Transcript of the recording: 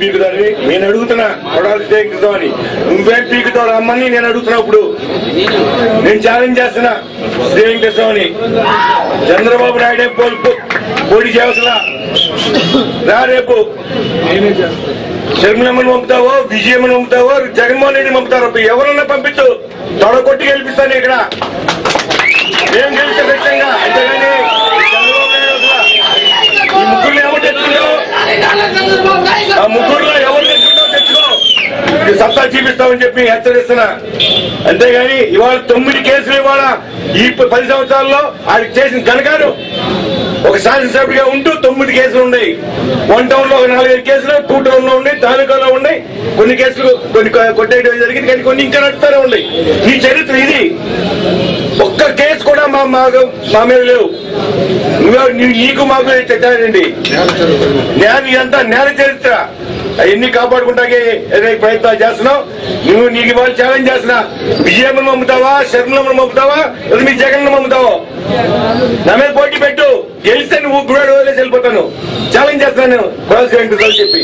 పీకుతారని నేను అడుగుతున్నా. కొడాలి శ్రీకృష్ణ అని. నువ్వేం పీకుతావు రమ్మని నేను అడుగుతున్నా ఇప్పుడు. నేను ఛాలెంజ్ చేస్తున్నా. శ్రీకృష్ణ అని. చంద్రబాబు నాయుడే పోల్ పోటీ చేయవలసిన రా రేపు. శర్మలమ్మని పంపుతావో విజయమ్మని పంపుతావో జగన్మోహన్ రెడ్డి పంపుతారో ఎవరన్నా పంపించు తొడగొట్టి గెలిపిస్తాను ఇక్కడ. ఏం గెలిస్తే ఖచ్చితంగా? అంతేగాని ఈ ముగ్గురు ఎవరు తెచ్చుకుంటావు? ఆ ముగ్గురులో ఎవరు తెచ్చుకుంటావు తెచ్చుకో సత్తా చూపిస్తామని చెప్పి హెచ్చరిస్తున్నా. అంతేగాని ఇవాళ తొమ్మిది కేసులు ఇవాళ ఈ పది సంవత్సరాల్లో ఆడికి చేసిన కనకారు ఒక శాసనసభ్యుడిగా ఉంటూ తొమ్మిది కేసులు ఉన్నాయి. వన్ టౌన్లో ఒక నాలుగైదు కేసులు టూ టౌన్లో ఉన్నాయి తాలూకాలో ఉన్నాయి. కొన్ని కేసులు కొన్ని కొట్టేయడం జరిగింది కానీ కొన్ని ఇంకా నడుస్తూనే ఉన్నాయి. ఈ చరిత్ర ఇది. మాకు మా మీద లేవు. నువ్వు నీకు మాకు తెచ్చానండి నేను అంతా నేల చరిత్ర. అవన్నీ కాపాడుకుంటాకే ఏదైనా ప్రయత్నాలు చేస్తున్నావు? నువ్వు నీకు ఇవాళ ఛాలెంజ్ చేస్తున్నా. బిజెపి మమ్ముతావా? శర్మలమ్మను మమ్ముతావా? లేదా మీ జగన్ పంపుతావా నా మీద పోటీ పెట్టు. గెలిస్తే నువ్వు గుడాడు వదిలేసి వెళ్ళిపోతాను. ఛాలెంజ్ చేస్తున్నాను. చెప్పి.